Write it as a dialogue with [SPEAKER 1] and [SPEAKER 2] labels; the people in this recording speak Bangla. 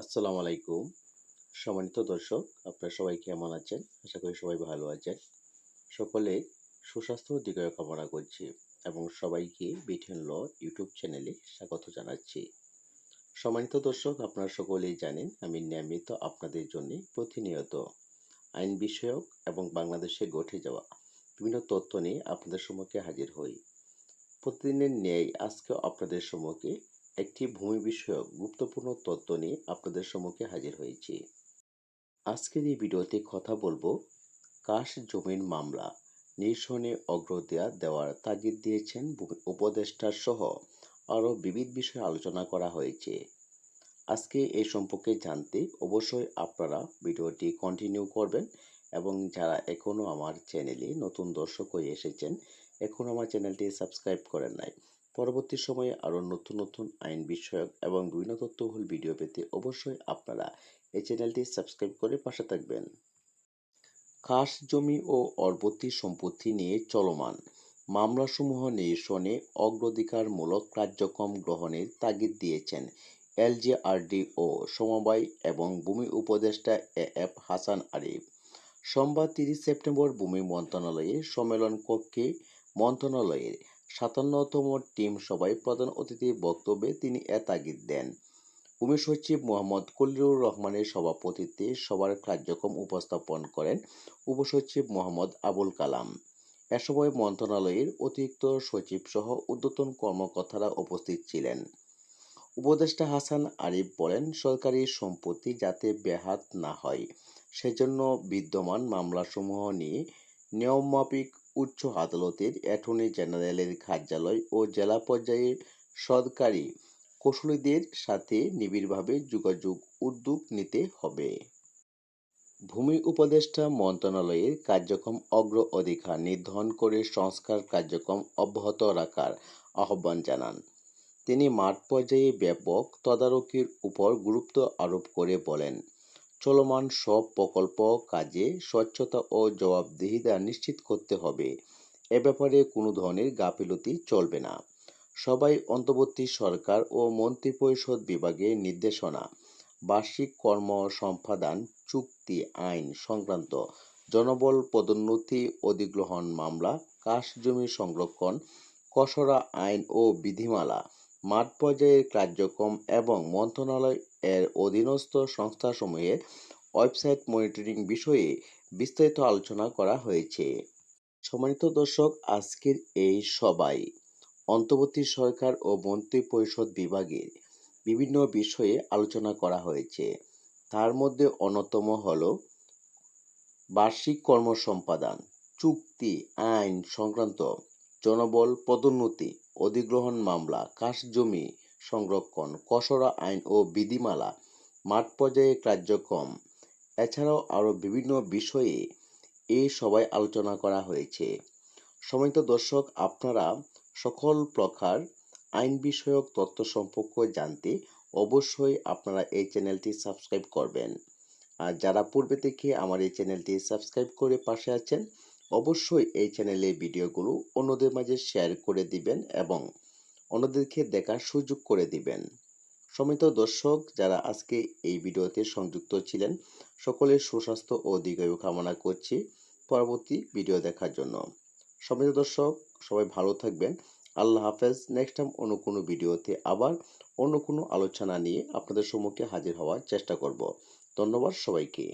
[SPEAKER 1] আসসালামু আলাইকুম। সম্মানিত দর্শক, আপনারা সবাই কেমন আছেন? আশা করি সবাই ভালো আছেন। সকলে সুস্বাস্থ্য দীর্ঘায়ু কামনা করছি এবং সবাইকে বিটেন ল ইউটিউব চ্যানেলে স্বাগত জানাচ্ছি। সম্মানিত দর্শক, আপনারা সকলেই জানেন, আমি নিয়মিত আপনাদের জন্য প্রতিনিয়ত আইন বিষয়ক এবং বাংলাদেশে ঘটে যাওয়া বিভিন্ন তথ্য নিয়ে আপনাদের সম্মুখে হাজির হই। প্রতিদিনের ন্যায় আজকে আপনাদের সম্মুখে একটি ভূমি বিষয়ক গুরুত্বপূর্ণ তথ্য নিয়ে আপনাদের সম্মুখে হাজির হয়েছি। আজকের এই ভিডিওতে কথা বলব কাশ জমির মামলা নিরসনে অগ্রতা দেওয়ার তাগিদ দিয়েছেন উপদেষ্টার সহ আরও বিবিধ বিষয়ে আলোচনা করা হয়েছে। আজকে এ সম্পর্কে জানতে অবশ্যই আপনারা ভিডিওটি কন্টিনিউ করবেন এবং যারা এখনও আমার চ্যানেলে নতুন দর্শক হয়ে এসেছেন এখনও আমার চ্যানেলটি সাবস্ক্রাইব করেন নাই পরবর্তী সময়ে আরও নতুন নতুন আইন বিষয়ক এবং বিভিন্ন তথ্যবহুল ভিডিও পেতে অবশ্যই আপনারা এই চ্যানেলটি সাবস্ক্রাইব করে পাশে থাকবেন। খাস জমি ও অর্বতী সম্পত্তি নিয়ে চলমান। মামলাসমূহ নিরসনে অগ্রাধিকারমূলক কার্যক্রম গ্রহণের তাগিদ দিয়েছেন এলজেআরডি ও সমবায় এবং ভূমি উপদেষ্টা এ এফ হাসান আরিফ। সোমবার তিরিশ সেপ্টেম্বর ভূমি মন্ত্রণালয়ের সম্মেলন কক্ষে মন্ত্রণালয়ের সাতান্নতম টিম সভায় প্রধান অতিথির বক্তব্যে তিনি এ তাগিদ দেন। ভূমি সচিব মোহাম্মদ কলিরুর রহমানের সভাপতিত্বে সবার কার্যক্রম উপস্থাপন করেন উপসচিব মোহাম্মদ আবুল কালাম। এ সময় মন্ত্রণালয়ের অতিরিক্ত সচিব সহ ঊর্ধ্বতন কর্মকর্তারা উপস্থিত ছিলেন। উপদেষ্টা হাসান আরিফ বলেন, সরকারি সম্পত্তি যাতে ব্যাহাত না হয়, সেজন্য বিদ্যমান মামলাসমূহ নিয়ে নিয়মমাফিক উচ্চ আদালতের অ্যাটর্নি জেনারেলের কার্যালয় ও জেলা পর্যায়ে সরকারি কৌশলীদের সাথে নিবিড়ভাবে যোগাযোগ উদ্যোগ নিতে হবে। ভূমি উপদেষ্টা মন্ত্রণালয়ের কার্যক্রম অগ্র অধিকার নির্ধারণ করে সংস্কার কার্যক্রম অব্যাহত রাখার আহ্বান জানান। তিনি মাঠ পর্যায়ে ব্যাপক তদারকির উপর গুরুত্ব আরোপ করে বলেন। চলমান সব প্রকল্প কাজে স্বচ্ছতা ও জবাবদিহিতা নিশ্চিত করতে হবে। এ ব্যাপারে কোনো ধরনের গাফিলতি চলবে না। সবাই অন্তর্বর্তী সরকার ও মন্ত্রিপরিষদ বিভাগের নির্দেশনা, বার্ষিক কর্ম সম্পাদন, চুক্তি আইন সংক্রান্ত জনবল পদোন্নতি অধিগ্রহণ মামলা, কাশ জমি সংরক্ষণ খসড়া আইন ও বিধিমালা, মাঠ পর্যায়ের কার্যক্রম এবং মন্ত্রণালয় এর অধীনস্থ সংস্থাসমূহের ওয়েবসাইট মনিটরিং বিষয়ে বিস্তারিত আলোচনা করা হয়েছে। সম্মানিত দর্শক, আজকের এই সবাই অন্তর্বর্তী সরকার ও মন্ত্রী পরিষদ বিভাগের বিভিন্ন বিষয়ে আলোচনা করা হয়েছে। তার মধ্যে অন্যতম হল বার্ষিক কর্মসম্পাদন, চুক্তি, আইন সংক্রান্ত, জনবল পদোন্নতি, অধিগ্রহণ মামলা, কাশ জমি সংরক্ষণ খসড়া আইন ও বিধিমালা, মাঠ পর্যায়ে কার্যক্রম। এছাড়াও আরও বিভিন্ন বিষয়ে এই সভায় আলোচনা করা হয়েছে। সম্মানিত দর্শক, আপনারা সকল প্রকার আইন বিষয়ক তথ্য সম্পর্কে জানতে অবশ্যই আপনারা এই চ্যানেলটি সাবস্ক্রাইব করবেন। আর যারা পূর্বে থেকে আমার এই চ্যানেলটি সাবস্ক্রাইব করে পাশে আছেন, অবশ্যই এই চ্যানেলে ভিডিওগুলো অন্যদের মাঝে শেয়ার করে দিবেন এবং অন্যদেরকে দেখার সুযোগ করে দিবেন। সমিত দর্শক, যারা আজকে এই ভিডিওতে সংযুক্ত ছিলেন, সকলের সুস্বাস্থ্য ও দীর্ঘায়ু কামনা করছি পরবর্তী ভিডিও দেখার জন্য। সমিত দর্শক, সবাই ভালো থাকবেন। আল্লাহ হাফেজ। নেক্সট টাইম অন্য কোনো ভিডিওতে আবার অন্য কোনো আলোচনা নিয়ে আপনাদের সম্মুখে হাজির হওয়ার চেষ্টা করব। ধন্যবাদ সবাইকে।